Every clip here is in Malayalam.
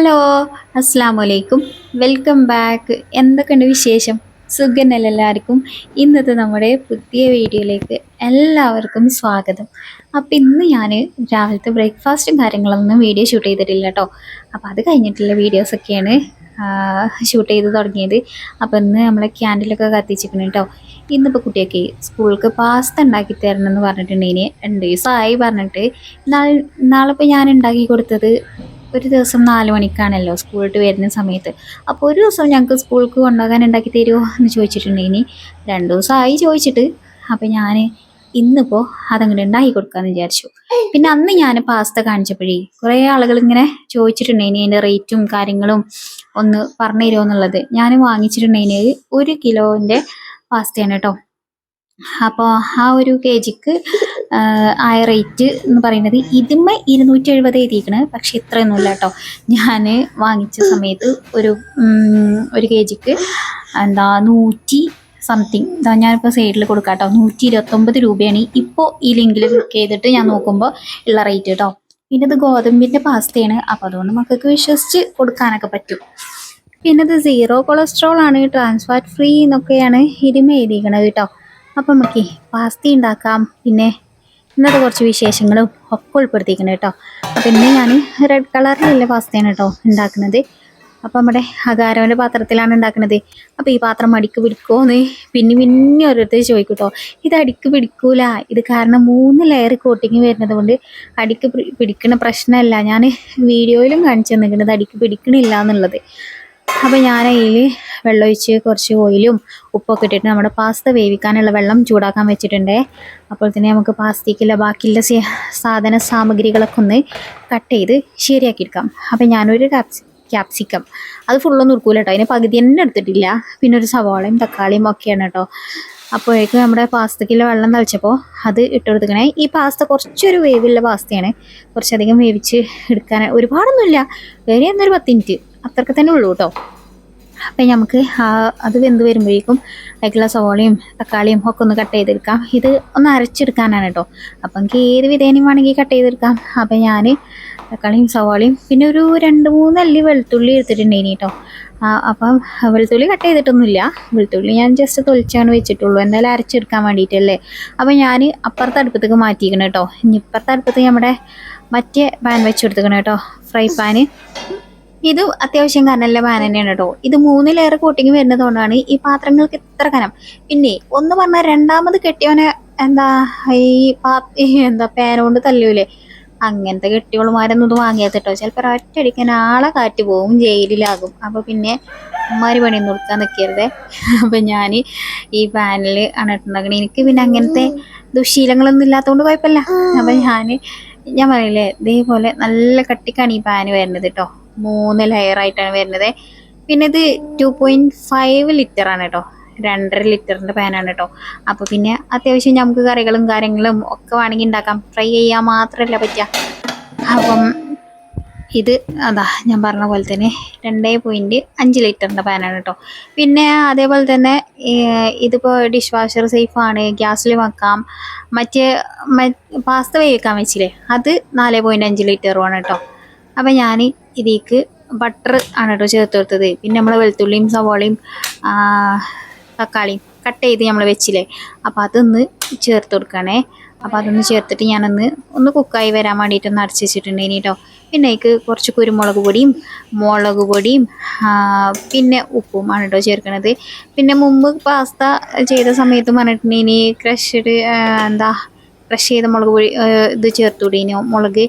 ഹലോ അസ്സാം വലൈക്കും വെൽക്കം ബാക്ക്. എന്തൊക്കെയുണ്ട് വിശേഷം? സുഖനല്ല എല്ലാവർക്കും ഇന്നത്തെ നമ്മുടെ പുതിയ വീഡിയോയിലേക്ക് എല്ലാവർക്കും സ്വാഗതം. അപ്പം ഇന്ന് ഞാൻ രാവിലത്തെ ബ്രേക്ക്ഫാസ്റ്റും കാര്യങ്ങളൊന്നും വീഡിയോ ഷൂട്ട് ചെയ്തിട്ടില്ല കേട്ടോ അപ്പോൾ അത് കഴിഞ്ഞിട്ടുള്ള വീഡിയോസൊക്കെയാണ് ഷൂട്ട് ചെയ്ത് തുടങ്ങിയത്. അപ്പോൾ ഇന്ന് നമ്മളെ ക്യാൻഡിലൊക്കെ കത്തിച്ചിരിക്കണം കേട്ടോ ഇന്നിപ്പോൾ കുട്ടിയൊക്കെ സ്കൂൾക്ക് പാസ്ത ഉണ്ടാക്കി തരണം എന്ന് പറഞ്ഞിട്ടുണ്ടെങ്കിൽ രണ്ട് ദിവസമായി പറഞ്ഞിട്ട് നാളെ നാളെ ഇപ്പോൾ ഞാൻ ഉണ്ടാക്കി കൊടുത്തത് ഒരു ദിവസം നാല് മണിക്കാണല്ലോ സ്കൂൾ വിട്ട് വരുന്ന സമയത്ത്. അപ്പോൾ ഒരു ദിവസം ഞങ്ങൾക്ക് സ്കൂൾക്ക് കൊണ്ടുപോകാൻ ഉണ്ടാക്കി തരുമോ എന്ന് ചോദിച്ചിട്ടുണ്ടെങ്കിൽ രണ്ട് ദിവസമായി ചോദിച്ചിട്ട്. അപ്പോൾ ഞാൻ ഇന്നിപ്പോൾ അതങ്ങോട്ട് ഉണ്ടാക്കി കൊടുക്കാമെന്ന് വിചാരിച്ചു. പിന്നെ അന്ന് ഞാൻ പാസ്ത കാണിച്ചപ്പോഴേ കുറേ ആളുകൾ ഇങ്ങനെ ചോദിച്ചിട്ടുണ്ടെങ്കിൽ അതിന്റെ റേറ്റും കാര്യങ്ങളും ഒന്ന് പറഞ്ഞു തരുമോ എന്നുള്ളത്. ഞാൻ വാങ്ങിച്ചിട്ടുണ്ടെങ്കിൽ ഒരു കിലോന്റെ പാസ്തയാണ് കേട്ടോ അപ്പോൾ ആ ഒരു കെ ജിക്ക് ആയ റേറ്റ് എന്ന് പറയുന്നത് ഇതിന്മേ ഇരുന്നൂറ്റി എഴുപത് എഴുതിയിരിക്കണ് പക്ഷെ ഇത്രയൊന്നുമില്ല കേട്ടോ. ഞാൻ വാങ്ങിച്ച സമയത്ത് ഒരു ഒരു കെ ജിക്ക് എന്താ നൂറ്റി സംതിങ് ഇതാ ഞാനിപ്പോൾ സൈഡിൽ കൊടുക്കാം കേട്ടോ. നൂറ്റി ഇരുപത്തൊമ്പത് രൂപയാണ്. ഇപ്പോൾ ഈ ലിങ്കിൽ ക്ലിക്ക് ചെയ്തിട്ട് ഞാൻ നോക്കുമ്പോൾ ഉള്ള റേറ്റ് കേട്ടോ. പിന്നെ ഇത് ഗോതമ്പിന്റെ പാസ്തയാണ്. അപ്പോൾ അതുകൊണ്ട് മക്കൾക്ക് വിശ്വസിച്ച് കൊടുക്കാനൊക്കെ പറ്റും. പിന്നെ ഇത് സീറോ കൊളസ്ട്രോൾ ആണ്. ട്രാൻസ്ഫാറ്റ് ഫ്രീ എന്നൊക്കെയാണ് ഇരുമ എഴുതിയിരിക്കണത് കേട്ടോ. അപ്പം നമുക്ക് പാസ്ത ഉണ്ടാക്കാം. പിന്നെ ഇന്നത്തെ കുറച്ച് വിശേഷങ്ങളും ഒക്കെ ഉൾപ്പെടുത്തിയിരിക്കണം കേട്ടോ. അപ്പം ഇന്ന് ഞാൻ റെഡ് കളറിലുള്ള പാസ്തയാണ് കേട്ടോ ഉണ്ടാക്കുന്നത്. അപ്പോൾ നമ്മുടെ അകാരവന്റെ പാത്രത്തിലാണ് ഉണ്ടാക്കുന്നത്. അപ്പോൾ ഈ പാത്രം അടിക്ക് പിടിക്കുമോന്ന് പിന്നെ പിന്നെ ഓരോരുത്തർ ചോദിക്കും ഇത് അടിക്ക് പിടിക്കൂല. ഇത് കാരണം മൂന്ന് ലെയർ കോട്ടിങ് വരുന്നത് കൊണ്ട് അടിക്ക് പിടിക്കുന്ന പ്രശ്നമല്ല. ഞാൻ വീഡിയോയിലും കാണിച്ചു തന്നിരിക്കുന്നത് അടിക്ക് പിടിക്കണില്ല എന്നുള്ളത്. അപ്പോൾ ഞാൻ അതിൽ വെള്ളമൊഴിച്ച് കുറച്ച് ഓയിലും ഉപ്പൊക്കെ ഇട്ടിട്ട് നമ്മുടെ പാസ്ത വേവിക്കാനുള്ള വെള്ളം ചൂടാക്കാൻ വെച്ചിട്ടുണ്ട്. അപ്പോൾ തന്നെ നമുക്ക് പാസ്തയ്ക്കുള്ള ബാക്കിയുള്ള സാധന സാമഗ്രികളൊക്കെ ഒന്ന് കട്ട് ചെയ്ത് ശരിയാക്കി എടുക്കാം അപ്പോൾ ഞാനൊരു കാപ്സി ക്യാപ്സിക്കം. അത് ഫുള്ളൊന്നും ഉറുക്കൂല കേട്ടോ അതിന് പകുതി തന്നെ എടുത്തിട്ടില്ല. പിന്നെ ഒരു സവാളയും തക്കാളിയും ഒക്കെയാണ് കേട്ടോ അപ്പോഴേക്കും നമ്മുടെ പാസ്തയ്ക്കുള്ള വെള്ളം തളിച്ചപ്പോൾ അത് ഇട്ട് കൊടുത്തിക്കണേ ഈ പാസ്ത കുറച്ചൊരു വേവുള്ള പാസ്തയാണ്. കുറച്ചധികം വേവിച്ച് എടുക്കാൻ ഒരുപാടൊന്നുമില്ല. വേറെ എന്നൊരു പത്ത് മിനിറ്റ് അത്രയ്ക്ക് തന്നെ ഉള്ളൂ കേട്ടോ അപ്പം നമുക്ക് അത് വെന്ത് വരുമ്പോഴേക്കും അതിലുള്ള സവോളയും തക്കാളിയും ഒക്കെ ഒന്ന് കട്ട് ചെയ്തെടുക്കാം. ഇത് ഒന്ന് അരച്ചെടുക്കാനാണ് കേട്ടോ അപ്പം എനിക്ക് ഏത് വിധേനയും വേണമെങ്കിൽ കട്ട് ചെയ്തെടുക്കാം. അപ്പം ഞാൻ തക്കാളിയും സവാളയും പിന്നെ ഒരു രണ്ട് മൂന്ന് അല്ലി വെളുത്തുള്ളി എടുത്തിട്ടുണ്ടേനി കേട്ടോ അപ്പം വെളുത്തുള്ളി കട്ട് ചെയ്തിട്ടൊന്നുമില്ല. വെളുത്തുള്ളി ഞാൻ ജസ്റ്റ് തൊലിച്ചാണ് വെച്ചിട്ടുള്ളൂ. എന്തായാലും അരച്ചെടുക്കാൻ വേണ്ടിയിട്ടല്ലേ. അപ്പം ഞാൻ അപ്പുറത്തെ അടുപ്പത്തേക്ക് മാറ്റിയിരിക്കണം കേട്ടോ ഇനി ഇപ്പുറത്തെ അടുപ്പത്ത് നമ്മുടെ മറ്റേ പാൻ വെച്ചെടുത്തിക്കണം കേട്ടോ ഫ്രൈ പാന് ഇത് അത്യാവശ്യം കനല്ല പാൻ കേട്ടോ ഇത് മൂന്ന് ലെയർ കോട്ടിങ് വരുന്നതുകൊണ്ടാണ് ഈ പാത്രങ്ങൾക്ക് ഇത്ര കനം. പിന്നെ ഒന്ന് പറഞ്ഞാൽ രണ്ടാമത് കെട്ടിയവനെ എന്താ ഈ പാ എന്താ പേനോണ്ട് തല്ലൂലേ? അങ്ങനത്തെ കെട്ടിയോളുമാരൊന്നും ഇത് വാങ്ങിയത് കേട്ടോ ചിലപ്പോൾ ഒറ്റയടിക്കാൻ ആളെ കാറ്റ് പോവും ജയിലിലാകും. അപ്പോൾ പിന്നെ ഉമ്മാര് പണി നിർത്താൻ നിൽക്കരുത് അപ്പം ഞാൻ ഈ പാനിൽ ആണ് ഇട്ടുണ്ടാക്കണത് എനിക്ക് പിന്നെ അങ്ങനത്തെ ദുശീലങ്ങളൊന്നും ഇല്ലാത്തതുകൊണ്ട് കുഴപ്പമില്ല അപ്പം ഞാൻ ഞാൻ പറയില്ലേ ഇതേപോലെ നല്ല കട്ടിക്കാണ് ഈ പാന് വരുന്നത് കേട്ടോ മൂന്ന് ലെയർ ആയിട്ടാണ് വരുന്നത്. പിന്നെ ഇത് ടു പോയിന്റ് ഫൈവ് ലിറ്റർ ആണ് കേട്ടോ രണ്ടര ലിറ്ററിന്റെ പാനാണ് കേട്ടോ അപ്പോൾ പിന്നെ അത്യാവശ്യം നമുക്ക് കറികളും കാര്യങ്ങളും ഒക്കെ വേണമെങ്കിൽ ഉണ്ടാക്കാം ഫ്രൈ ചെയ്യാൻ മാത്രമല്ല പറ്റുക അപ്പം ഇത് അതാ ഞാൻ പറഞ്ഞ പോലെ തന്നെ രണ്ടേ പോയിന്റ് അഞ്ച് ലിറ്ററിന്റെ പാനാണ് കേട്ടോ പിന്നെ അതേപോലെ തന്നെ ഇതിപ്പോ ഡിഷ് വാഷർ സേഫാണ് ഗ്യാസിൽ വെക്കാം. മറ്റേ പാസ്ത വേവിക്കാൻ വെച്ചില്ലേ? അത് നാല് പോയിന്റ് അഞ്ച് ലിറ്ററുമാണ് കേട്ടോ അപ്പൊ ഞാൻ ഇതിലേക്ക് ബട്ടർ ആണ് കേട്ടോ ചേർത്ത് കൊടുത്തത്. പിന്നെ നമ്മൾ വെളുത്തുള്ളിയും സവാളയും തക്കാളിയും കട്ട് ചെയ്ത് നമ്മൾ വെച്ചില്ലേ? അപ്പോൾ അതൊന്ന് ചേർത്ത് കൊടുക്കണേ. അപ്പോൾ അതൊന്ന് ചേർത്തിട്ട് ഞാനൊന്ന് ഒന്ന് കുക്കായി വരാൻ വേണ്ടിയിട്ട് ഒന്ന് അടച്ച് വെച്ചിട്ടുണ്ട് ഇനി കേട്ടോ പിന്നെ അതിക്ക് കുറച്ച് കുരുമുളക് പൊടിയും മുളക് പൊടിയും പിന്നെ ഉപ്പും ആണ് കേട്ടോ ചേർക്കണത്. പിന്നെ മുമ്പ് പാസ്ത ചെയ്ത സമയത്ത് പറഞ്ഞിട്ടുണ്ടെങ്കിൽ ക്രഷ്ഡ് എന്താ ക്രഷ് ചെയ്ത മുളക് പൊടി ഇത് ചേർത്തുകൂടീനു മുളക്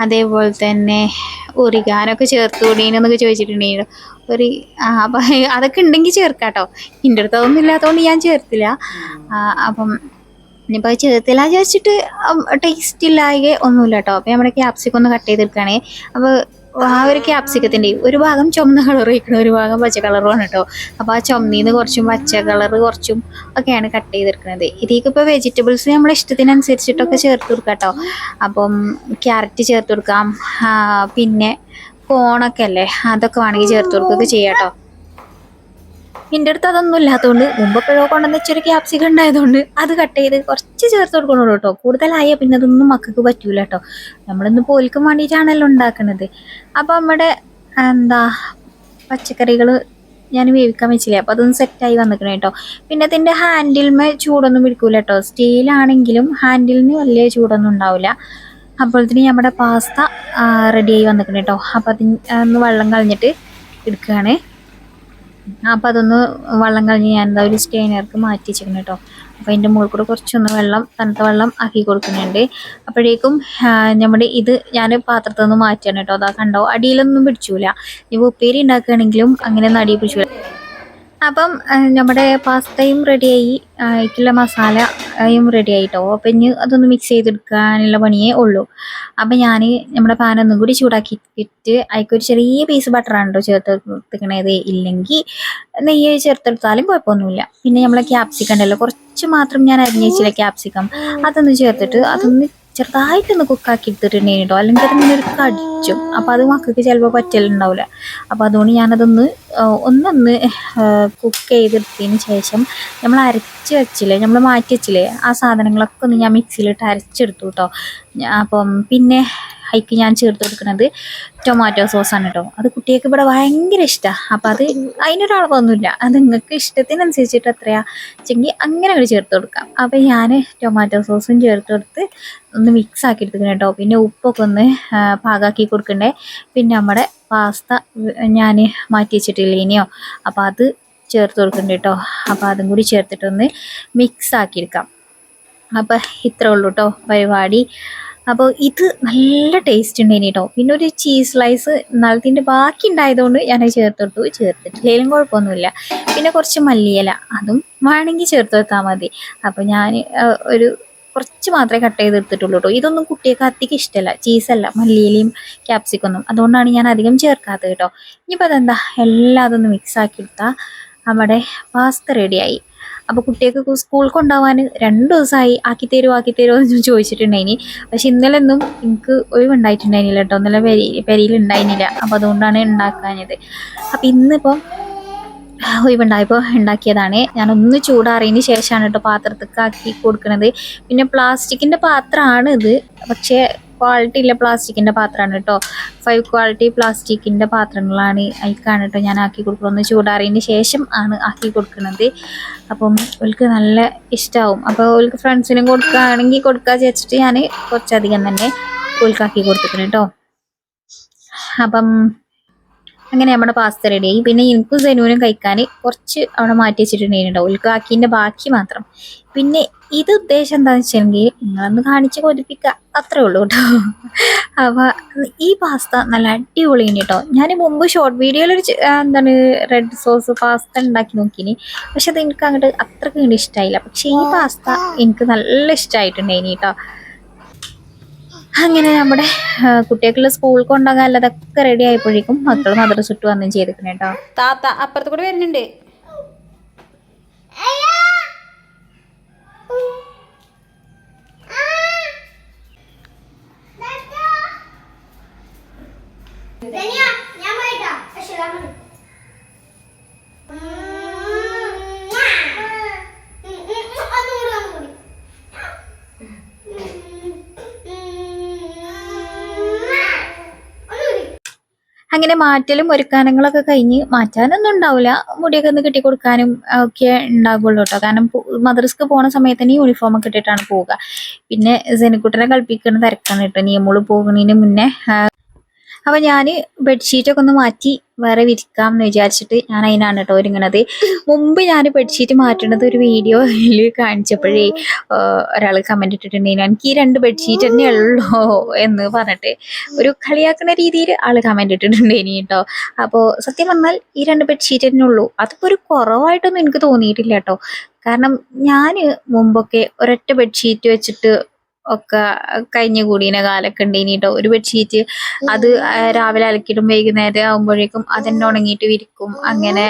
അതേപോലെ തന്നെ ഉറികാനൊക്കെ ചേർത്തുകൂടീനു എന്നൊക്കെ ചോദിച്ചിട്ടുണ്ടെങ്കിൽ ഒരു അപ്പം അതൊക്കെ ഉണ്ടെങ്കിൽ ചേർക്കാം കേട്ടോ എന്റെ അടുത്ത് അതൊന്നും ഇല്ലാത്തതുകൊണ്ട് ഞാൻ ചേർത്തില്ല. അപ്പം ഇനിയിപ്പോൾ അത് ചേർത്തില്ല വിചാരിച്ചിട്ട് ടേസ്റ്റ് ഇല്ലായക ഒന്നുമില്ല കേട്ടോ അപ്പം നമ്മുടെ ക്യാപ്സിക്കം ഒന്ന് കട്ട് ചെയ്തെടുക്കുകയാണെങ്കിൽ അപ്പോൾ ആ ഒരു ക്യാപ്സിക്കത്തിന്റെ ഒരു ഭാഗം ചുമന്ന കളർ വയ്ക്കണം ഒരു ഭാഗം പച്ച കളറുമാണ് കേട്ടോ. അപ്പോൾ ആ ചുമന്നീന്ന് കുറച്ചും പച്ച കളർ കുറച്ചും ഒക്കെയാണ് കട്ട് ചെയ്തെടുക്കുന്നത്. ഇതിലേക്ക് ഇപ്പോൾ വെജിറ്റബിൾസ് നമ്മുടെ ഇഷ്ടത്തിനനുസരിച്ചിട്ടൊക്കെ ചേർത്ത് കൊടുക്കാം കേട്ടോ. അപ്പം ക്യാരറ്റ് ചേർത്ത് കൊടുക്കാം. പിന്നെ കോണൊക്കെ അല്ലേ? അതൊക്കെ വേണമെങ്കിൽ ചേർത്ത് കൊടുക്കുകയൊക്കെ ചെയ്യാം കേട്ടോ. എന്റെ അടുത്ത് അതൊന്നും ഇല്ലാത്തതുകൊണ്ട് മുമ്പ് എപ്പോഴോ കൊണ്ടുവന്ന് വെച്ചൊരു ക്യാപ്സിക്കം ഉണ്ടായതുകൊണ്ട് അത് കട്ട് ചെയ്ത് കുറച്ച് ചേർത്ത് കൊടുക്കണുള്ളൂ കേട്ടോ. കൂടുതലായ പിന്നെ അതൊന്നും മക്കൾക്ക് പറ്റൂല കേട്ടോ. നമ്മളിന്ന് പോലിക്കും വേണ്ടിയിട്ടാണല്ലോ ഉണ്ടാക്കണത്. അപ്പോൾ നമ്മുടെ എന്താ പച്ചക്കറികൾ ഞാൻ വേവിക്കാൻ വെച്ചില്ലേ? അപ്പോൾ അതൊന്ന് സെറ്റായി വന്നിക്കണം കേട്ടോ. പിന്നെ അതിന്റെ ഹാൻഡിൽമേ ചൂടൊന്നും പിടിക്കൂല കേട്ടോ. സ്റ്റീലാണെങ്കിലും ഹാൻഡിലിന് വലിയ ചൂടൊന്നും ഉണ്ടാവില്ല അപ്പോഴത്തേന് നമ്മുടെ പാസ്ത റെഡിയായി വന്നിക്കണം കേട്ടോ. അപ്പോൾ അതിന് ഒന്ന് വെള്ളം കളഞ്ഞിട്ട് എടുക്കുകയാണ്. അപ്പോൾ അതൊന്ന് വെള്ളം കളഞ്ഞ് ഞാൻ എന്താ ഒരു സ്റ്റെയിനർക്ക് മാറ്റി വെച്ചിരിക്കണം കേട്ടോ. അപ്പോൾ അതിന്റെ മുകളിൽ കൂടെ കുറച്ചൊന്ന് വെള്ളം തണുത്ത വെള്ളം ആക്കി കൊടുക്കുന്നുണ്ട്. അപ്പോഴേക്കും നമ്മുടെ ഇത് ഞാൻ പാത്രത്തിൽ നിന്ന് മാറ്റിയാണ് കേട്ടോ. അതാ കണ്ടോ അടിയിലൊന്നും പിടിച്ചൂല. ഇനി ഉപ്പേരി ഉണ്ടാക്കുകയാണെങ്കിലും അങ്ങനെ ഒന്നും അടിയിൽ പിടിച്ചൂല. അപ്പം നമ്മുടെ പാസ്തയും റെഡിയായി. ആയിട്ടുള്ള മസാലയും റെഡിയായി കേട്ടോ അപ്പം ഇനി അതൊന്ന് മിക്സ് ചെയ്തെടുക്കാനുള്ള പണിയേ ഉള്ളൂ. അപ്പം ഞാൻ നമ്മുടെ പാൻ ഒന്നും കൂടി ചൂടാക്കിയിട്ട് അതിക്കൊരു ചെറിയ പീസ് ബട്ടറാണ് കേട്ടോ ചേർത്തെടുത്തിക്കണത് ഇല്ലെങ്കിൽ നെയ്യ് ചേർത്തെടുത്താലും കുഴപ്പമൊന്നുമില്ല. പിന്നെ നമ്മളെ ക്യാപ്സിക്കം ഉണ്ടല്ലോ കുറച്ച് മാത്രം ഞാൻ അരിഞ്ഞേച്ചില്ല ക്യാപ്സിക്കം അതൊന്ന് ചേർത്തിട്ട് അതൊന്ന് ചെറുതായിട്ടൊന്ന് കുക്കാക്കി എടുത്തിട്ടുണ്ടെങ്കിൽ കേട്ടോ അല്ലെങ്കിൽ അതിങ്ങനെ ഒരു കടിച്ചും. അപ്പോൾ അത് മക്കൾക്ക് ചിലപ്പോൾ പറ്റലുണ്ടാവില്ല അപ്പോൾ അതുകൊണ്ട് ഞാനതൊന്ന് ഒന്നൊന്ന് കുക്ക് ചെയ്തെടുത്തതിന് ശേഷം നമ്മൾ അരച്ച് വെച്ചില്ലേ നമ്മൾ മാറ്റി വെച്ചില്ലേ ആ സാധനങ്ങളൊക്കെ ഒന്ന് ഞാൻ മിക്സിയിലിട്ട് അരച്ചെടുത്തു കേട്ടോ അപ്പം പിന്നെ അതിക്ക് ഞാൻ ചേർത്ത് കൊടുക്കുന്നത് ടൊമാറ്റോ സോസാണ് കേട്ടോ അത് കുട്ടികൾക്ക് ഇവിടെ ഭയങ്കര ഇഷ്ടമാണ് അപ്പം അത് അതിനൊരളവൊന്നുമില്ല. അത് നിങ്ങൾക്ക് ഇഷ്ടത്തിനനുസരിച്ചിട്ട് എത്രയാ വെച്ചെങ്കിൽ അങ്ങനെ ഒരു ചേർത്ത് കൊടുക്കാം. അപ്പം ഞാൻ ടൊമാറ്റോ സോസും ചേർത്ത് കൊടുത്ത് ഒന്ന് മിക്സ് ആക്കി എടുത്തിക്കണം കേട്ടോ പിന്നെ ഉപ്പൊക്കെ ഒന്ന് പാകാക്കി കൊടുക്കണ്ടേ. പിന്നെ നമ്മുടെ പാസ്ത ഞാൻ മാറ്റി വെച്ചിട്ടില്ല ഇനിയോ? അപ്പോൾ അത് ചേർത്ത് കൊടുക്കണ്ട കേട്ടോ അപ്പോൾ അതും കൂടി ചേർത്തിട്ടൊന്ന് മിക്സ് ആക്കിയെടുക്കാം അപ്പം ഇത്രേ ഉള്ളൂ കേട്ടോ പരിപാടി. അപ്പോൾ ഇത് നല്ല ടേസ്റ്റ് ഉണ്ട് കേട്ടോ പിന്നെ ഒരു ചീസ് സ്ലൈസ് നാളത്തിന്റെ ബാക്കി ഉണ്ടായതുകൊണ്ട് ഞാൻ ചേർത്തിട്ടു കൊടുത്തു. ചേർത്തിട്ടില്ലെങ്കിലും കുഴപ്പമൊന്നുമില്ല. പിന്നെ കുറച്ച് മല്ലിയില. അതും വേണമെങ്കിൽ ചേർത്ത് വെത്താൽ മതി. അപ്പോൾ ഞാൻ ഒരു കുറച്ച് മാത്രമേ കട്ട് ചെയ്ത് എടുത്തിട്ടുള്ളൂ കേട്ടോ ഇതൊന്നും കുട്ടികൾക്ക് അധികം ഇഷ്ടമല്ല. ചീസല്ല മല്ലിയിലയും ക്യാപ്സിക്കൊന്നും അതുകൊണ്ടാണ് ഞാൻ അധികം ചേർക്കാത്തത് കേട്ടോ ഇനിയിപ്പോൾ അതെന്താ? എല്ലാം അതൊന്ന് മിക്സ് ആക്കി എടുത്താൽ നമ്മുടെ പാസ്ത റെഡിയായി അപ്പോൾ കുട്ടിയൊക്കെ സ്കൂൾ കൊണ്ടുപോകാൻ രണ്ട് ദിവസമായി ആക്കി തരുമോ ആക്കി തരുമോ എന്ന് ചോദിച്ചിട്ടുണ്ടായിനി. പക്ഷെ ഇന്നലെ ഒന്നും എനിക്ക് ഒഴിവുണ്ടായിട്ടുണ്ടായിരുന്നില്ല കേട്ടോ. ഇന്നലെ പെരി പെരിയിൽ ഉണ്ടായിരുന്നില്ല അപ്പോൾ അതുകൊണ്ടാണ് ഉണ്ടാക്കാഞ്ഞത്. അപ്പോൾ ഇന്നിപ്പം ഒഴിവുണ്ടായപ്പോൾ ഉണ്ടാക്കിയതാണ്. ഞാൻ ഒന്ന് ചൂടാറിയതിന് ശേഷമാണ് കേട്ടോ പാത്രത്തേക്ക് ആക്കി കൊടുക്കുന്നത് പിന്നെ പ്ലാസ്റ്റിക്കിന്റെ പാത്രമാണ് ഇത്. പക്ഷേ ക്വാളിറ്റി ഇല്ല പ്ലാസ്റ്റിക്കിന്റെ പാത്രമാണ് കേട്ടോ. ഫൈവ് ക്വാളിറ്റി പ്ലാസ്റ്റിക്കിന്റെ പാത്രങ്ങളാണ് അയക്കാണ് കേട്ടോ ഞാൻ ആക്കി കൊടുക്കുന്നത്. ചൂടാറിയതിന് ശേഷം ആണ് ആക്കി കൊടുക്കുന്നത്. അപ്പം ഓൾക്ക് നല്ല ഇഷ്ടമാവും അപ്പോൾ ഓൾക്ക് ഫ്രണ്ട്സിനും കൊടുക്കുകയാണെങ്കിൽ കൊടുക്കുക വെച്ചിട്ട് ഞാൻ കുറച്ചധികം തന്നെ ഓൾക്കാക്കി കൊടുത്തിട്ടുണ്ട് കേട്ടോ. അപ്പം അങ്ങനെ നമ്മുടെ പാസ്ത റെഡിയായി പിന്നെ എനിക്കും സെനൂനും കഴിക്കാൻ കുറച്ച് അവിടെ മാറ്റി വെച്ചിട്ടുണ്ടായിരുന്നു. ഓൾക്ക് ആക്കിന്റെ ബാക്കി മാത്രം. പിന്നെ ഇത് ഉദ്ദേശം എന്താണെന്ന് വെച്ചിട്ടുണ്ടെങ്കിൽ നിങ്ങളൊന്ന് കാണിച്ച് കൊതിപ്പിക്കുക അത്രേ ഉള്ളൂ കേട്ടോ. അപ്പോൾ ഈ പാസ്ത നല്ല അടിപൊളിയാണ് കേട്ടോ. ഞാൻ മുമ്പ് ഷോർട്ട് വീഡിയോയിൽ ഒരു എന്താണ് റെഡ് സോസ് പാസ്ത ഉണ്ടാക്കി നോക്കിനി. പക്ഷെ അത് എനിക്ക് അങ്ങോട്ട് ഇങ്ങോട്ട് ഇഷ്ടമായില്ല പക്ഷെ ഈ പാസ്ത എനിക്ക് നല്ല ഇഷ്ടമായിട്ടുണ്ടായിനി കേട്ടോ. അങ്ങനെ നമ്മുടെ കുട്ടികൾക്കുള്ള സ്കൂൾ കൊണ്ടാകാൻ അതൊക്കെ റെഡി ആയപ്പോഴേക്കും മക്കൾ മദ്രസ ചുറ്റും വന്നും ചെയ്തിരിക്കണേട്ടോ താത്ത അപ്പുറത്ത് കൂടെ വരുന്നുണ്ട്. അങ്ങനെ മാറ്റലും ഒരുക്കാനങ്ങളൊക്കെ കഴിഞ്ഞ് മാറ്റാനൊന്നും ഉണ്ടാവില്ല മുടിയൊക്കെ ഒന്ന് കെട്ടി കൊടുക്കാനും ഒക്കെ ഉണ്ടാകുള്ളൂ കേട്ടോ കാരണം മദ്രസ്ക്ക് പോണ സമയത്ത് തന്നെ യൂണിഫോം ഒക്കെ ഇട്ടിട്ടാണ് പോവുക. പിന്നെ സെനിക്കുട്ടനെ കളിപ്പിക്കുന്ന തിരക്കാണ് കേട്ടോ നിയമോൾ പോകുന്നതിന് മുന്നേ അപ്പൊ ഞാൻ ബെഡ്ഷീറ്റൊക്കെ ഒന്ന് മാറ്റി വേറെ വിരിക്കാം എന്ന് വിചാരിച്ചിട്ട് ഞാൻ അതിനാണ് കേട്ടോ ഒരുങ്ങണത്. മുമ്പ് ഞാൻ ബെഡ്ഷീറ്റ് മാറ്റണത് ഒരു വീഡിയോയിൽ കാണിച്ചപ്പോഴേ ഒരാൾ കമന്റ് ഇട്ടിട്ടുണ്ടെങ്കിൽ എനിക്ക് ഈ രണ്ട് ബെഡ്ഷീറ്റ് തന്നെ ഉള്ളൂ എന്ന് പറഞ്ഞിട്ട് ഒരു കളിയാക്കുന്ന രീതിയിൽ ആൾ കമന്റ് ഇട്ടിട്ടുണ്ട് ഇനി കേട്ടോ അപ്പോൾ സത്യം പറഞ്ഞാൽ ഈ രണ്ട് ബെഡ്ഷീറ്റ് തന്നെ ഉള്ളൂ. അതിപ്പോ ഒരു കുറവായിട്ടൊന്നും എനിക്ക് തോന്നിയിട്ടില്ല കേട്ടോ കാരണം ഞാൻ മുമ്പൊക്കെ ഒരൊറ്റ ബെഡ്ഷീറ്റ് വെച്ചിട്ട് ഒക്കെ കഴിഞ്ഞു കൂടിയ കാലൊക്കെ ഉണ്ട് ഇനിട്ടോ ഒരു ബെഡ്ഷീറ്റ് അത് രാവിലെ അലക്കിയിട്ടും വൈകുന്നേരം ആകുമ്പോഴേക്കും അതെന്നെ ഉണങ്ങിയിട്ട് വിരിക്കും. അങ്ങനെ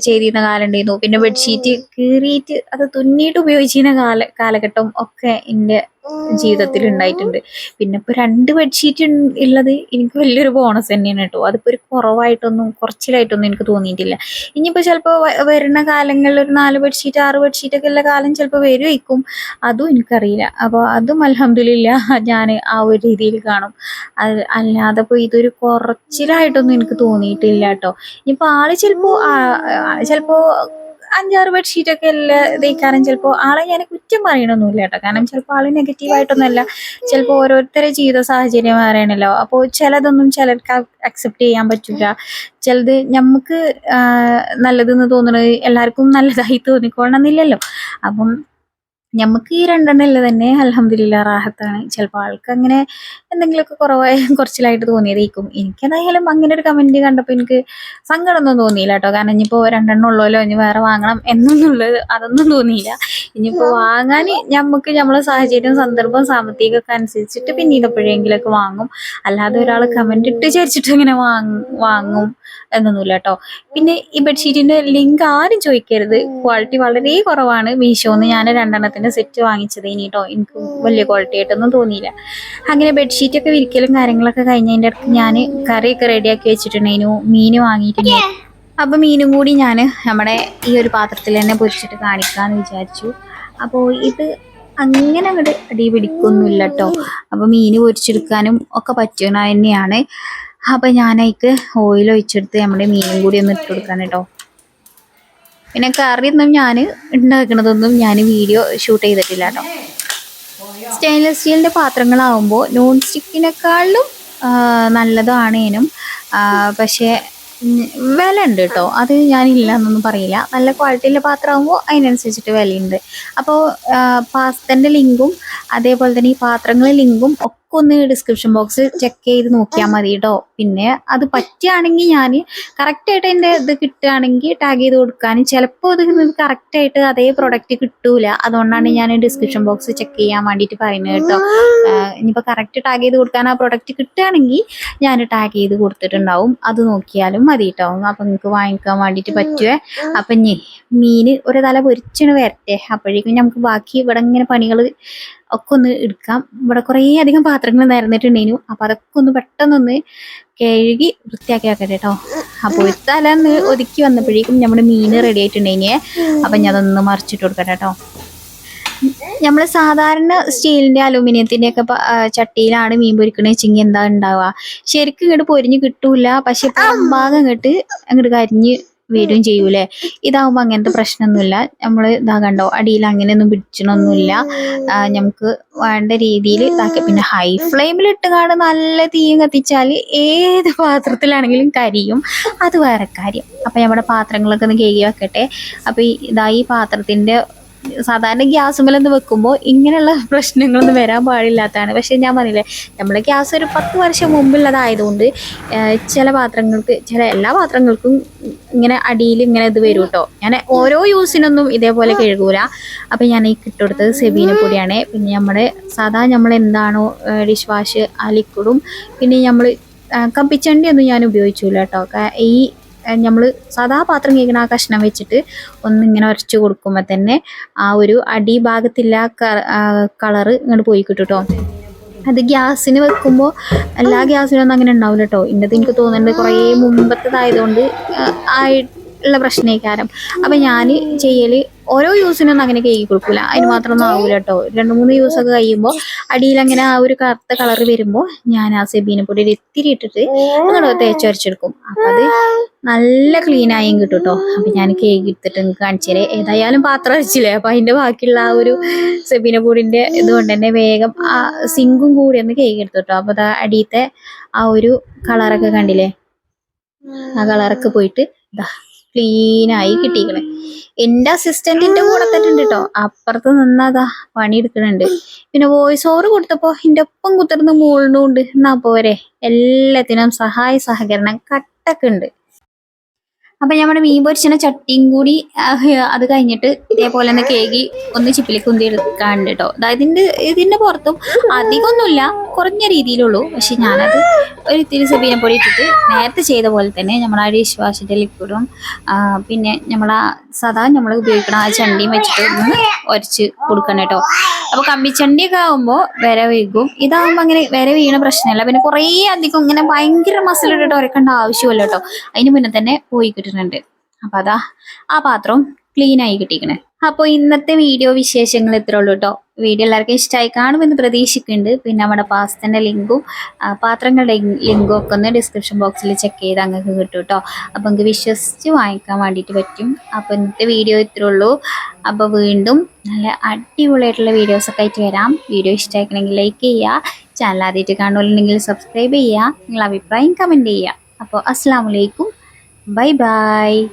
ചെയ്തിരുന്ന കാലം ഉണ്ടായിരുന്നു. പിന്നെ ബെഡ്ഷീറ്റ് കീറിയിട്ട് അത് തുന്നിയിട്ട് ഉപയോഗിച്ചിരുന്ന കാല കാലഘട്ടം ഒക്കെ എന്റെ ജീവിതത്തിൽ ഉണ്ടായിട്ടുണ്ട് പിന്നെ ഇപ്പൊ രണ്ട് ബെഡ്ഷീറ്റ് ഉള്ളത് എനിക്ക് വലിയൊരു ബോണസ് തന്നെയാണ് കേട്ടോ. അതിപ്പോ ഒരു കുറവായിട്ടൊന്നും കുറച്ചിലായിട്ടൊന്നും എനിക്ക് തോന്നിയിട്ടില്ല. ഇനിയിപ്പോ ചിലപ്പോൾ വരുന്ന കാലങ്ങളിൽ ഒരു നാല് ബെഡ്ഷീറ്റ് ആറ് ബെഡ്ഷീറ്റ് ഒക്കെ ഉള്ള കാലം ചിലപ്പോൾ വരുമായിരിക്കും അതും എനിക്കറിയില്ല. അപ്പോൾ അതും അലഹമില്ല ഞാൻ ആ ഒരു രീതിയിൽ കാണും. അത് അല്ലാതെ ഇപ്പോൾ ഇതൊരു കുറച്ചിലായിട്ടൊന്നും എനിക്ക് തോന്നിയിട്ടില്ല കേട്ടോ. ഇനിയിപ്പോൾ ആൾ ചിലപ്പോൾ ചിലപ്പോൾ അഞ്ചാറ് ബെഡ്ഷീറ്റ് ഒക്കെ എല്ലാ ഇതേക്കാരം ചിലപ്പോൾ ആളെ ഞാൻ കുറ്റം പറയണമൊന്നുമില്ല കേട്ടോ. കാരണം ചിലപ്പോൾ ആളെ നെഗറ്റീവായിട്ടൊന്നുമല്ല ചിലപ്പോൾ ഓരോരുത്തരുടെ ജീവിത സാഹചര്യം അറിയണല്ലോ അപ്പോൾ ചിലതൊന്നും ചിലർക്ക് അക്സെപ്റ്റ് ചെയ്യാൻ പറ്റില്ല ചിലത് നമുക്ക് നല്ലതെന്ന് തോന്നുന്നത് എല്ലാവർക്കും നല്ലതായി തോന്നിക്കോളണമെന്നില്ലല്ലോ അപ്പം നമുക്ക് ഈ രണ്ടെണ്ണം രണ്ടെണ്ണല്ല തന്നെ അലഹമില്ല റാഹത്താണ്. ചിലപ്പോൾ ആൾക്ക് അങ്ങനെ എന്തെങ്കിലുമൊക്കെ കുറവായ കുറച്ചിലായിട്ട് തോന്നിയതായിരിക്കും. എനിക്കെന്തായാലും അങ്ങനെ ഒരു കമന്റ് കണ്ടപ്പോൾ എനിക്ക് സങ്കടമൊന്നും തോന്നിയില്ല കേട്ടോ. കാരണം ഇനിയിപ്പോൾ രണ്ടെണ്ണം ഉള്ളല്ലോ ഇനി വേറെ വാങ്ങണം എന്നൊന്നുള്ളത് അതൊന്നും തോന്നിയില്ല. ഇനിയിപ്പോൾ വാങ്ങാൻ നമുക്ക് നമ്മളെ സാഹചര്യം സന്ദർഭം സാമ്പത്തികമൊക്കെ അനുസരിച്ചിട്ട് പിന്നീട് എപ്പോഴെങ്കിലൊക്കെ വാങ്ങും. അല്ലാതെ ഒരാൾ കമന്റ് ഇട്ട് ചേച്ചിട്ട് ഇങ്ങനെ വാങ്ങും. എന്നൊന്നുമില്ല കേട്ടോ പിന്നെ ഈ ബെഡ്ഷീറ്റിന്റെ ലിങ്ക് ആരും ചോദിക്കരുത്. ക്വാളിറ്റി വളരെ കുറവാണ്. മീഷോന്ന് ഞാൻ രണ്ടെണ്ണത്തിന്റെ സെറ്റ് വാങ്ങിച്ചത് ഇനി കേട്ടോ എനിക്ക് വലിയ ക്വാളിറ്റി ആയിട്ടൊന്നും തോന്നിയില്ല. അങ്ങനെ ബെഡ്ഷീറ്റ് ഒക്കെ വിരിക്കലും കാര്യങ്ങളൊക്കെ കഴിഞ്ഞതിന്റെ അടുത്ത് ഞാൻ കറിയൊക്കെ റെഡിയാക്കി വെച്ചിട്ടുണ്ടായിരുന്നു. മീൻ വാങ്ങിയിട്ടുണ്ട്. അപ്പൊ മീനും കൂടി ഞാൻ നമ്മുടെ ഈ ഒരു പാത്രത്തിൽ തന്നെ പൊരിച്ചിട്ട് കാണിക്കാന്ന് വിചാരിച്ചു. അപ്പോൾ ഇത് അങ്ങനെ അങ്ങോട്ട് അടി പിടിക്കൊന്നുമില്ല കേട്ടോ അപ്പൊ മീൻ പൊരിച്ചെടുക്കാനും ഒക്കെ പറ്റുന്ന തന്നെയാണ്. അപ്പൊ ഞാൻ അതിക്ക് ഓയിൽ ഒഴിച്ചെടുത്ത് നമ്മുടെ മീനും കൂടി ഒന്ന് ഇട്ട് കൊടുക്കാൻ കേട്ടോ. പിന്നെ കറി ഒന്നും ഞാൻ ഉണ്ടാക്കണതൊന്നും ഞാൻ വീഡിയോ ഷൂട്ട് ചെയ്തിട്ടില്ല കേട്ടോ. സ്റ്റെയിൻലെസ് സ്റ്റീലിന്റെ പാത്രങ്ങളാവുമ്പോൾ നോൺ സ്റ്റിക്കിനെക്കാളും നല്ലതാണേനും പക്ഷേ വില ഉണ്ട് കേട്ടോ. അത് ഞാനില്ല എന്നൊന്നും പറയില്ല. നല്ല ക്വാളിറ്റിയിലെ പാത്രമാകുമ്പോൾ അതിനനുസരിച്ചിട്ട് വിലയുണ്ട്. അപ്പോൾ പാസ്തന്റെ ലിങ്കും അതേപോലെ തന്നെ ഈ പാത്രങ്ങളെ ലിങ്കും ഒക്കെ ഒന്ന് ഡിസ്ക്രിപ്ഷൻ ബോക്സിൽ ചെക്ക് ചെയ്ത് നോക്കിയാൽ മതി കേട്ടോ പിന്നെ അത് പറ്റുകയാണെങ്കിൽ ഞാൻ കറക്റ്റായിട്ട് എന്റെ ഇത് കിട്ടുകയാണെങ്കിൽ ടാഗ് ചെയ്ത് കൊടുക്കാൻ ചിലപ്പോൾ അത് കറക്റ്റായിട്ട് അതേ പ്രൊഡക്റ്റ് കിട്ടൂല. അതുകൊണ്ടാണ് ഞാൻ ഡിസ്ക്രിപ്ഷൻ ബോക്സ് ചെക്ക് ചെയ്യാൻ വേണ്ടിയിട്ട് പറയുന്നത് കേട്ടോ ഇനിയിപ്പോൾ കറക്റ്റ് ടാഗ് ചെയ്ത് കൊടുക്കാൻ ആ പ്രൊഡക്റ്റ് കിട്ടുകയാണെങ്കിൽ ഞാൻ ടാഗ് ചെയ്ത് കൊടുത്തിട്ടുണ്ടാവും. അത് നോക്കിയാലും മതി കേട്ടോ അപ്പം നിങ്ങൾക്ക് വാങ്ങിക്കാൻ വേണ്ടിയിട്ട് പറ്റുമേ അപ്പം ഇനി മീൻ ഒരു തല പൊരിച്ചിന് വരട്ടെ. അപ്പോഴേക്കും നമുക്ക് ബാക്കി ഇവിടെ ഇങ്ങനെ പണികൾ ഒക്കെ ഒന്ന് എടുക്കാം. ഇവിടെ കുറേ അധികം പാത്രങ്ങൾ നിരന്നിട്ടുണ്ടേനു. അപ്പം അതൊക്കെ ഒന്ന് പെട്ടെന്നൊന്ന് കഴുകി വൃത്തിയാക്കി വെക്കട്ടെ കേട്ടോ അപ്പോൾ ഒരു തല ഒന്ന് ഒതുക്കി വന്നപ്പോഴേക്കും നമ്മുടെ മീൻ റെഡി ആയിട്ടുണ്ടേനെ. അപ്പം ഞാൻ അതൊന്ന് മറിച്ചിട്ട് കൊടുക്കട്ടെ കേട്ടോ നമ്മൾ സാധാരണ സ്റ്റീലിന്റെ അലൂമിനിയത്തിന്റെ ഒക്കെ ചട്ടിയിലാണ് മീൻ പൊരിക്കണ വെച്ചെങ്കിൽ എന്താ ഉണ്ടാവുക? ശരിക്കും ഇങ്ങോട്ട് പൊരിഞ്ഞ് കിട്ടൂല. പക്ഷെ ഭാഗം ഇങ്ങോട്ട് അങ്ങോട്ട് കരിഞ്ഞ് വരും ചെയ്യൂലേ ഇതാവുമ്പോ അങ്ങനത്തെ പ്രശ്നമൊന്നുമില്ല. നമ്മൾ ഇതാ കണ്ടോ അടിയിൽ അങ്ങനെയൊന്നും പിടിച്ചണമൊന്നുമില്ല. നമുക്ക് വേണ്ട രീതിയിൽ ഇതാക്കി. പിന്നെ ഹൈ ഫ്ലെയിമിൽ ഇട്ടുകാണ്ട് നല്ല തീയും കത്തിച്ചാൽ ഏത് പാത്രത്തിലാണെങ്കിലും കരിയും. അത് വേറെ കാര്യം. അപ്പൊ നമ്മുടെ പാത്രങ്ങളൊക്കെ ഒന്ന് കേകി വെക്കട്ടെ. അപ്പൊ ഈ- ഇതാ ഈ പാത്രത്തിന്റെ സാധാരണ ഗ്യാസുമലൊന്ന് വെക്കുമ്പോൾ ഇങ്ങനെയുള്ള പ്രശ്നങ്ങളൊന്നും വരാൻ പാടില്ലാത്തതാണ്. പക്ഷേ ഞാൻ പറഞ്ഞില്ലേ നമ്മൾ ഗ്യാസ് ഒരു പത്ത് വർഷം മുമ്പുള്ളതായതുകൊണ്ട് ചില പാത്രങ്ങൾക്ക് ചില എല്ലാ പാത്രങ്ങൾക്കും ഇങ്ങനെ അടിയിൽ ഇങ്ങനെ ഇത് വരും കേട്ടോ ഞാൻ ഓരോ യൂസിനൊന്നും ഇതേപോലെ കഴുകൂല. അപ്പം ഞാൻ ഈ കിട്ടുകൊടുത്തത് സെബീന പൊടിയാണ്. പിന്നെ നമ്മൾ സാധാ നമ്മൾ എന്താണോ ഡിഷ് വാഷ് ആ ലിക്വിഡും പിന്നെ നമ്മൾ കമ്പിച്ചണ്ടി ഒന്നും ഞാൻ ഉപയോഗിച്ചില്ല കേട്ടോ ഈ നമ്മൾ സാധാ പാത്രം കേൾക്കുന്ന ആ കഷ്ണം വെച്ചിട്ട് ഒന്നിങ്ങനെ ഉരച്ചു കൊടുക്കുമ്പോൾ തന്നെ ആ ഒരു അടിഭാഗത്തില്ല കളറ് ഇങ്ങോട്ട് പോയി കിട്ടും കേട്ടോ അത് ഗ്യാസിന് വെക്കുമ്പോൾ എല്ലാ ഗ്യാസിനൊന്നും അങ്ങനെ ഉണ്ടാവില്ല കേട്ടോ ഇന്നത് എനിക്ക് തോന്നുന്നുണ്ട് കുറേ മുമ്പത്തേതായതുകൊണ്ട് ആയി ഉള്ള പ്രശ്നക്കാരം. അപ്പം ഞാൻ ചെയ്യൽ ഓരോ യൂസിനൊന്നും അങ്ങനെ കഴുകി കൊടുക്കില്ല അതിന് മാത്രമൊന്നും ആവില്ല കേട്ടോ രണ്ട് മൂന്ന് യൂസൊക്കെ കഴിയുമ്പോൾ അടിയിൽ അങ്ങനെ ആ ഒരു കറുത്ത കളർ വരുമ്പോൾ ഞാൻ ആ സെബീനെ പൊടി ഇത്തിരി ഇട്ടിട്ട് അങ്ങോട്ട് തേച്ച് വരച്ചെടുക്കും അപ്പം അത് നല്ല ക്ലീൻ ആയും കിട്ടും കേട്ടോ അപ്പം ഞാൻ കേക്ക് എടുത്തിട്ട് നിങ്ങൾക്ക് തരേ. ഏതായാലും പാത്രം അടിച്ചില്ലേ അപ്പം അതിന്റെ ബാക്കിയുള്ള ആ ഒരു സെബീന പൊടിന്റെ ഇതുകൊണ്ട് തന്നെ വേഗം ആ സിങ്കും കൂടി ഒന്ന് കേക്ക് എടുത്തു കേട്ടോ അപ്പം അത് അടിയത്തെ ആ ഒരു കളറൊക്കെ കണ്ടില്ലേ? ആ കളറൊക്കെ പോയിട്ട് ഇതാ ക്ലീനായി കിട്ടിക്കണേ. എന്റെ അസിസ്റ്റന്റിന്റെ കൂടെ തന്നെ ഉണ്ട് കേട്ടോ അപ്പുറത്ത് നിന്നതാ പണി എടുക്കണുണ്ട് പിന്നെ വോയിസ് ഓവർ കൊടുത്തപ്പോ എന്റെ ഒപ്പം കുത്തിർന്ന് മൂളിനുണ്ട് എന്നാ പോരെ. എല്ലാത്തിനും സഹായ സഹകരണം കട്ടൊക്കെ ഉണ്ട്. അപ്പം നമ്മുടെ മീൻ പൊരിച്ചണ ചട്ടിയും കൂടി അത് കഴിഞ്ഞിട്ട് ഇതേപോലെ തന്നെ കേകി ഒന്ന് ചിപ്പിലി കുന്തി എടുക്കാണ്ട് കേട്ടോ അതായത് ഇതിന്റെ ഇതിന്റെ പുറത്തും അധികമൊന്നുമില്ല കുറഞ്ഞ രീതിയിലുള്ളൂ. പക്ഷെ ഞാനത് ഒരു ഇത്തിരി സബീന പൊടി ഇട്ടിട്ട് നേരത്തെ ചെയ്ത പോലെ തന്നെ നമ്മൾ ആ ഡിഷ് വാഷിന്റെ ലിക്വിഡും പിന്നെ നമ്മൾ സദാ നമ്മൾ ഉപയോഗിക്കണ ആ ചണ്ടിയും വെച്ചിട്ട് ഒന്ന് ഉരച്ച് കൊടുക്കണം കേട്ടോ അപ്പൊ കമ്പിച്ചണ്ടിയൊക്കെ ആകുമ്പോൾ വിര വീകും. ഇതാകുമ്പോൾ അങ്ങനെ വിര വീണ പ്രശ്നമല്ല. പിന്നെ കുറേ അധികം ഇങ്ങനെ ഭയങ്കര മസിലിട്ടിട്ട് ഉരക്കേണ്ട ആവശ്യമില്ല കേട്ടോ അതിന് മുന്നേ തന്നെ പോയി കിട്ടുന്നുണ്ട് അപ്പോൾ അതാ ആ പാത്രവും ക്ലീൻ ആയി കിട്ടിക്കണേ അപ്പോൾ ഇന്നത്തെ വീഡിയോ വിശേഷങ്ങൾ ഇത്രേ ഉള്ളൂ കേട്ടോ വീഡിയോ എല്ലാവർക്കും ഇഷ്ടമായി കാണുമെന്ന് പ്രതീക്ഷിക്കുന്നുണ്ട്. പിന്നെ നമ്മുടെ പാസ്തന്റെ ലിങ്കും പാത്രങ്ങളുടെ ലിങ്കും ഒക്കെ ഒന്ന് ഡിസ്ക്രിപ്ഷൻ ബോക്സിൽ ചെക്ക് ചെയ്ത് അങ്ങക്ക് കിട്ടും കേട്ടോ അപ്പോൾ നിങ്ങൾക്ക് വിശ്വസിച്ച് വാങ്ങിക്കാൻ വേണ്ടിയിട്ട് പറ്റും. അപ്പോൾ ഇന്നത്തെ വീഡിയോ ഇത്രേ ഉള്ളൂ. അപ്പോൾ വീണ്ടും നല്ല അടിപൊളിയായിട്ടുള്ള വീഡിയോസൊക്കെ ആയിട്ട് വരാം. വീഡിയോ ഇഷ്ടമായിക്കണമെങ്കിൽ ലൈക്ക് ചെയ്യുക. ചാനൽ ആദ്യമായിട്ട് കാണുന്നുണ്ടെങ്കിൽ സബ്സ്ക്രൈബ് ചെയ്യുക. നിങ്ങളുടെ അഭിപ്രായം കമന്റ് ചെയ്യുക. അപ്പോൾ അസ്സാം വലൈക്കും Bye-bye!